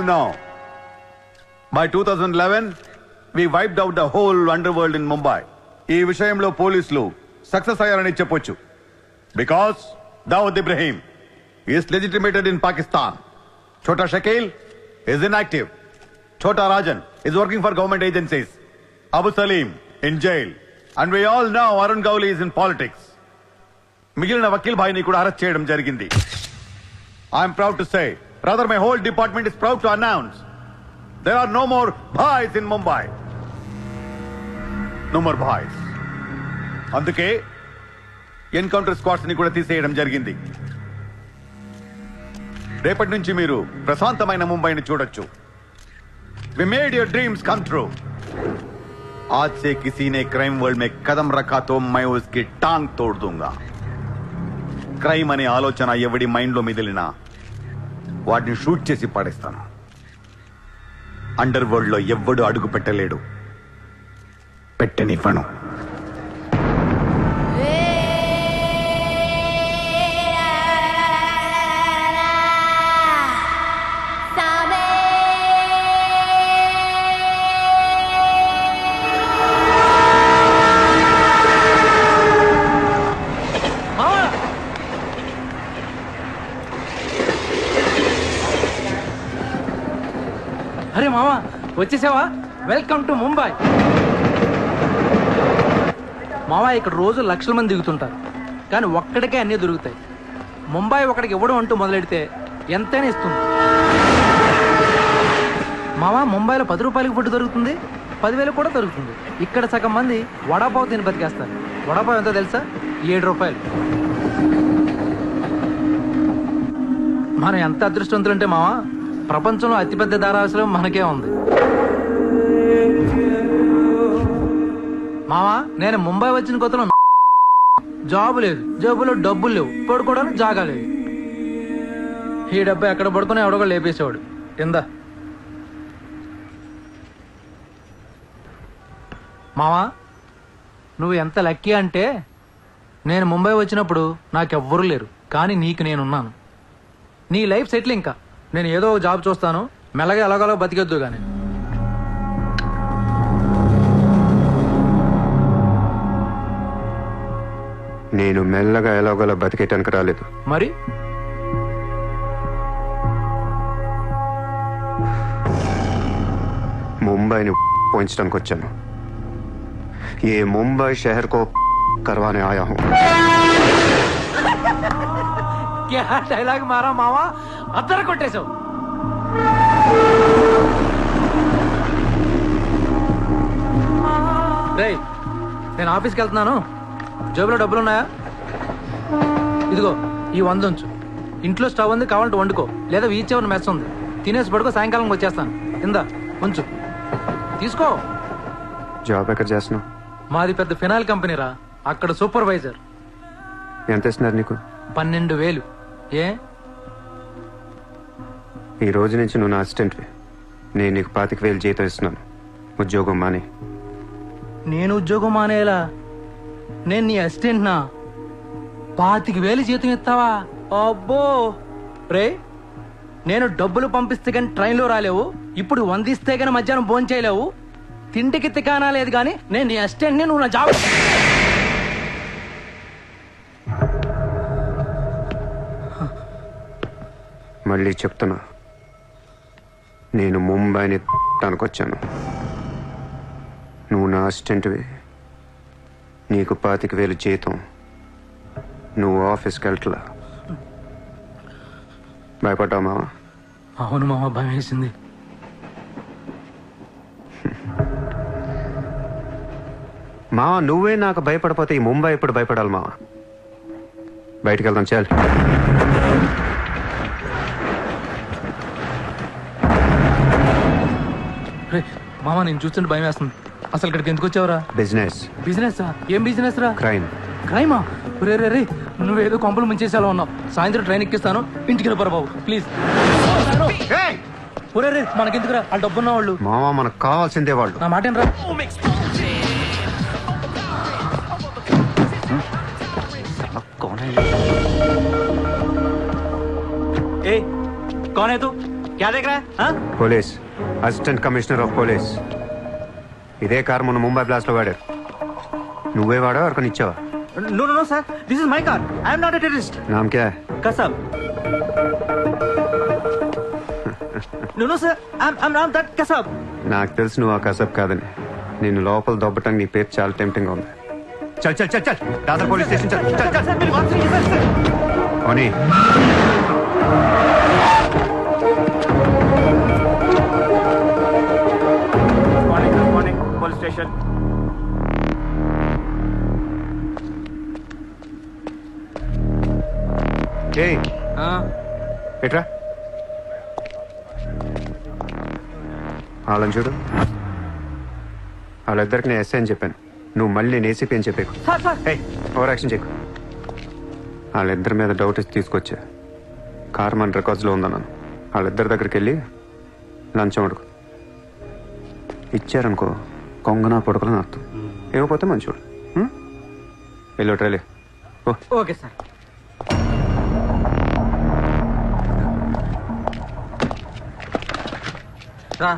have now. By 2011, we wiped out the whole underworld in Mumbai. ఈ విషయంలో పోలీసులు success అయ్యారని చెప్పొచ్చు. Because Dawood Ibrahim is legitimated in Pakistan Chhota Shakeel is active Chhota Rajan is working for government agencies Abu Salem in jail and we all now Arun Gawli is in politics మిగిలిన వకీల్ భాయ్ని కూడా arrest చేయడం జరిగింది. I'm proud to say brother my whole department is proud to announce there are no more boys in Mumbai no more boys అందుకే encounter squads ని కూడా తీసేయడం జరిగింది రేపటి నుంచి మీరు ప్రశాంతమైన ముంబైని చూడొచ్చు we made your dreams come true आज से किसी ने क्राइम वर्ल्ड में कदम रखा तो मैं उसकी टांग तोड़ दूंगा క్రైమ్ అనే ఆలోచన ఎవడి మైండ్లో మిదిలినా వాటిని షూట్ చేసి పడేస్తాను. అండర్ వరల్డ్లో ఎవ్వడు అడుగు పెట్టలేడు. పెట్టనివ్వను. అరే మావా వచ్చేసావా? వెల్కమ్ టు ముంబై మామ ఇక్కడ రోజు లక్షల మంది దిగుతుంటారు. కానీ ఒక్కడికే అన్నీ దొరుకుతాయి. ముంబై ఒకడికి ఇవ్వడం అంటూ మొదలెడితే ఎంతైనా ఇస్తుంది. మామ ముంబైలో పది రూపాయలకి ఫుడ్ దొరుకుతుంది పదివేలు కూడా దొరుకుతుంది. ఇక్కడ సగం మంది వడాపావు తిని బతికేస్తారు. వడాపావు ఎంతో తెలుసా? ఏడు రూపాయలు. మనం ఎంత అదృష్టవంతులు అంటే మావా ప్రపంచంలో అతిపెద్ద ధారావాసలం మనకే ఉంది. మావా నేను ముంబై వచ్చిన కొత్తలో జాబ్ లేదు. జేబులో డబ్బులు లేవు. పడుకోవడానికి జాగా లేదు. ఈ డబ్బు ఎక్కడ పడుకుని ఎవడో లేపేసేవాడు. కింద మావా నువ్వు ఎంత లక్కీ అంటే నేను ముంబై వచ్చినప్పుడు నాకెవ్వరూ లేరు. కానీ నీకు నేనున్నాను. నీ లైఫ్ సెటిల్ ఇంకా. నేను ఏదో ఒక జాబ్ చూస్తాను మెల్లగా ఎలాగోలా బతికొద్దు కానీ నేను మెల్లగా ఎలాగోలా బతికేటానికి రాలేదు మరి ముంబైని పోయించడానికి వచ్చాను ఏ ముంబై షహర్ కో करवाने आया हूँ క్యా డైలాగ్ మారా మావా అద్దరు కొట్టేశావు. రేయ్ నేను ఆఫీస్కి వెళ్తున్నాను. జేబులో డబ్బులు ఉన్నాయా ఇదిగో ఈ వంద ఉంచు. ఇంట్లో స్టవ్ ఉంది కావాలంటే వండుకో. లేదా వీచ్ మెస్ ఉంది. తినేసి పడుకో సాయంకాలం వచ్చేస్తాను. ఇందా ఉంచు. తీసుకో. జాబ్ ఎక్కడ చేస్తున్నావు? మాది పెద్ద ఫినాయిల్ కంపెనీరా. అక్కడ సూపర్వైజర్. ఎంత ఇస్తున్నారు నీకు? పన్నెండు వేలు. ఏ? ఈ రోజు నుంచి నువ్వు నా అసిస్టెంట్వి నేను నీకు పాతిక వేలు జీతం ఇస్తున్నాను. ఉద్యోగం మాని. నేను ఉద్యోగం మానేలా? నేను నీ అసిస్టెంట్ నా పాతిక వేలు జీతం ఇస్తావా? అబ్బో! రే నేను డబ్బులు పంపిస్తే కానీ ట్రైన్లో రాలేవు. ఇప్పుడు వందిస్తే కానీ మధ్యాహ్నం భోజనం చేయలేవు. తిండికి తికానా లేదు కానీ నేను నీ అసిస్టెంట్ని నువ్వు నా జాబ్ మళ్ళీ చెప్తున్నా. నేను ముంబైని వచ్చాను నువ్వు నా అసిస్టెంట్వి. నీకు పాతిక వేలు జీతం. నువ్వు ఆఫీస్కి వెళ్ళట్లా. భయపడ్డావు మావా? అవును మామ భయం వేసింది మావా నువ్వే నాకు భయపడిపోతే ఈ ముంబై ఎప్పుడు భయపడాలి మావా? బయటికి వెళ్దాం చాలు. రే మామ నేను చూస్తుంటే భయం వేస్తుంది అసలు ఇక్కడికి ఎందుకు వచ్చావురా బిజినెస్ బిజినెస్ ఏం బిజినెస్ రా క్రైమ్ క్రైమా రే రే రే నువ్వేదో కొంపలు ముంచేసేలా ఉన్నావు సాయంత్రం ట్రైన్ ఎక్కిస్తాను ఇంటికి వెళ్ళిపోరా బాబు ప్లీజ్ ఒరే రే మనకెందుకురా వాళ్ళు డబ్బున్న వాళ్ళు మావా మనకు కావాల్సిందే వాళ్ళు నా మాట రా ए कौन है तू क्या देख रहा है हाँ? Police assistant commissioner of police ఇదే కారు మొన్న ముంబై బ్లాస్ట్లో వాడారు నువ్వే వాడావు ఎవరికొని ఇచ్చావా No, no, no, sir. This is my car. I am not a terrorist. నామ్ క్యా Kasab. no, no, sir. I'm, I'm not that Kasab. నాకు తెలుసు నువ్వు ఆ కసబ్ కాదని నేను లోపల దొబ్బటానికి నీ పేరు చాలా టెంప్టింగ్ ఉంది చల్ చల్ చల్ చల్ దాదర్ పోలీస్ స్టేషన్ చల్ చల్ చల్ Sir, मेरी बात सुनिए, sir, sir. ఓనీ స్టేషన్ ఎట్రా? వాళ్ళని చూడు. వాళ్ళిద్దరికి నేను ఎస్ఐ అని చెప్పాను. నువ్వు మళ్ళీ నేను ఏసీపీ అని చెప్పేకు. ఓవర్ యాక్షన్ చేయకు వాళ్ళిద్దరి మీద డౌట్ ఇచ్చి తీసుకొచ్చా. కార్ మన రికార్డ్స్లో ఉందన్నాను. వాళ్ళిద్దరి దగ్గరికి వెళ్ళి లంచం అడుగు. ఇచ్చారనుకో కొంగనా పొడకలని అర్థం ఇవ్వకపోతే మంచోడు ఉం? వెళ్ళి ట్రైలే ఓ Okay, sir. రా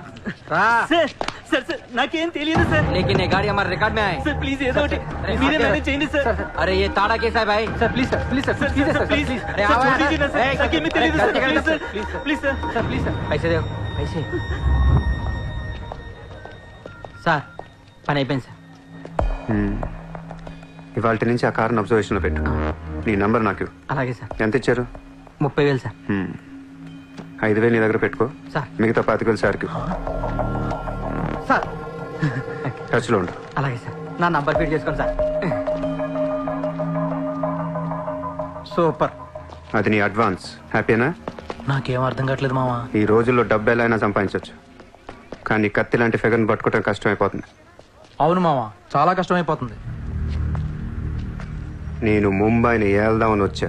రా సార్ సార్ సార్ నాకేం తెలియదు సార్ लेकिन ये गाड़ी हमारे रिकॉर्ड में आए సార్ ప్లీజ్ ఏదో ఒకటి अरे మీరే हाँ, మేనేజ్ చేయండి సార్ अरे ये ताड़ा कैसा है भाई sir please sir please sir sir please sir sir please please अरे సార్ आओ यार। చూపించండి సార్ ए, నాకేమీ अरे తెలియదు సార్ गलती ప్లీజ్ करते sir sir, please sir sir please sir पैसे दो पैसे sir పని అయిపోయింది సార్. ఇవాళ నుంచి ఆ కార్ని అబ్జర్వేషన్లో పెట్టు. నీ నంబర్ నాకు. అలాగే సార్. ఎంత ఇచ్చారు? ముప్పై వేలు సార్. ఐదు వేలు నీ దగ్గర పెట్టుకో. సార్. మిగతా పాతిక వేలు సార్కి సార్. టచ్లో ఉండు. అలాగే సార్. నా నంబర్ ఫీడ్ చేసుకోండి సార్. సూపర్. అది నీ అడ్వాన్స్. హ్యాపీనా? నాకేం అర్థం కావట్లేదు మావా. ఈ రోజుల్లో డబ్బు ఎలా అయినా సంపాదించవచ్చు కానీ కత్తి లాంటి ఫిగర్ని పట్టుకోవడం కష్టం అయిపోతుంది అవును మావా చాలా కష్టమైపోతుంది. నేను ముంబైని ఏల్దామని వచ్చా.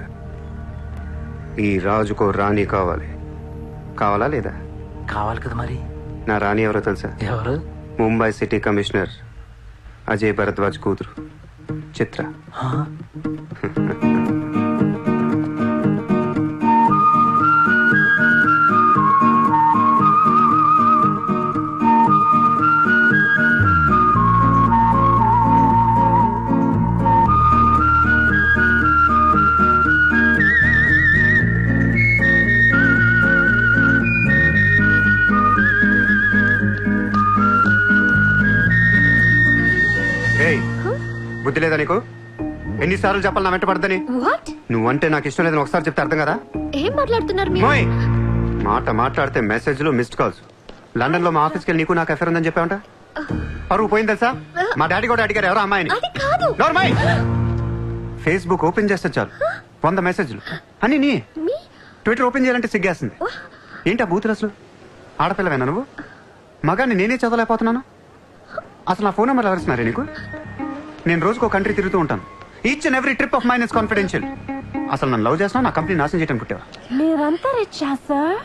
ఈ రాజుకో రాణి కావాలి. కావాలా లేదా? కావాలి కదా మరి. నా రాణి ఎవరో తెలుసా? ఎవరు? ముంబై సిటీ కమిషనర్ అజయ్ భరద్వాజ్ కూతురు చిత్ర. ఏయ్ బుద్ధి లేదా నీకు? ఎన్నిసార్లు చెప్పాలి నా వెంట పడదని వాట్? నువ్వంటే నాకు ఇష్టం లేదని ఒకసారి చెప్తే అర్థం కదా? ఏం మాట్లాడుతున్నారు మీరు? మోయ్! మాట మాట్లాడితే మెసేజ్లు మిస్డ్ కాల్స్ లండన్లో మా ఆఫీస్కి వెళ్ళి నీకు నాకు ఎఫర్ ఉందని చెప్పావంట? పరువు పోయింది తెలుసా? మా డాడీ కూడా అడిగారు ఎవరో అమ్మాయిని. అది కాదు. నోర్మై ఫేస్బుక్ ఓపెన్ చేస్తే చాలు. వంద మెసేజ్లు. అని నీ. మీ? ట్విట్టర్ ఓపెన్ చేయాలంటే సిగ్గేస్తుంది. ఏంటి ఆ బూతులు అసలు? ఆడపిల్లవేనా నువ్వు? మగాన్ని నేనే చదవలేకపోతున్నాను? అసలు నా ఫోన్ నెంబర్ ఎవరిస్తున్నారే నీకు? నేను రోజుకో కంట్రీ తిరుగుతూ ఉంటాను. Each and every trip of mine is confidential అసలు నన్ను లవ్ చేస్తున్నా నా కంపెనీ నాశనం చేయడం పుట్టావా? మీరంతా రిచ్చా సార్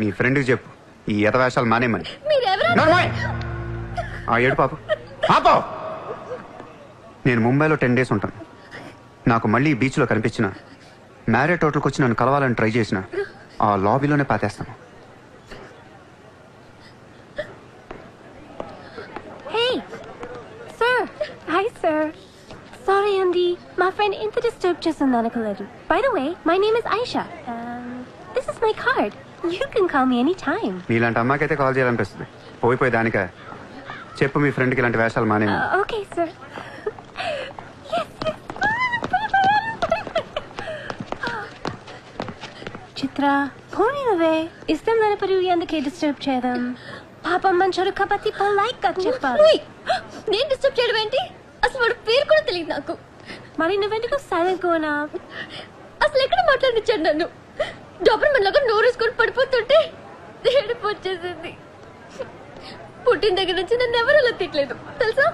నీ ఫ్రెండ్కి చెప్పు. ఈ ఎతవేషాలు మానేమని! ఆ ఏడు పాపు. పాపో నేను ముంబైలో టెన్ డేస్ ఉంటాను. నాకు మళ్ళీ బీచ్లో కనిపించిన మ్యారేట్ హోటల్కి వచ్చి నన్ను కలవాలని ట్రై చేసిన ఆ లాబీలోనే పాతేస్తాను హే సార్ సార్ సారీ అండి మా ఫ్రెండ్ ఇంత డిస్టర్బ్ చేస్తుంది అనుకోలేదు by the way my name is Aisha this is my card you can call me any time నీలాంటి అమ్మాయికైతే కాల్ చేయాలనిపిస్తుంది. పోయిపోయి దానిక. చెప్పు మీ ఫ్రెండ్కి ఇలాంటి వేషాలు మానే ఓకే సార్ చిత్ర పోనీనవే ఇష్టం లేనప్పుడు ఎందుకే డిస్టర్బ్ చేయడం? పాపం మంచోడు కాబట్టి పొలైట్గా చెప్పాలి. నేను డిస్టర్బ్ చేయడం ఏంటి? అసలు వాడు పేరు కూడా తెలియదు నాకు. మరి నువ్వెందుకు సైలెంట్ కోనా అసలు ఎక్కడ మాట్లాడించాడు నన్ను? డబ్బులు మనలాగా నోరేసుకొని పడిపోతుంటే ఏడుపు వచ్చేసింది. పుట్టిన దగ్గర నుంచి నన్ను ఎవరు అలా తిట్టలేదు తెలుసా?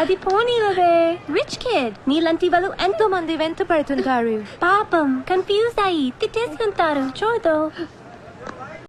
అది పోనీనవే రిచ్ కిడ్ నీలాంటి వాళ్ళు ఎంతో మంది వెంట పడుతుంటారు. పాపం కన్ఫ్యూజ్ అయ్యి తిట్టేసుకుంటారు. చూడు.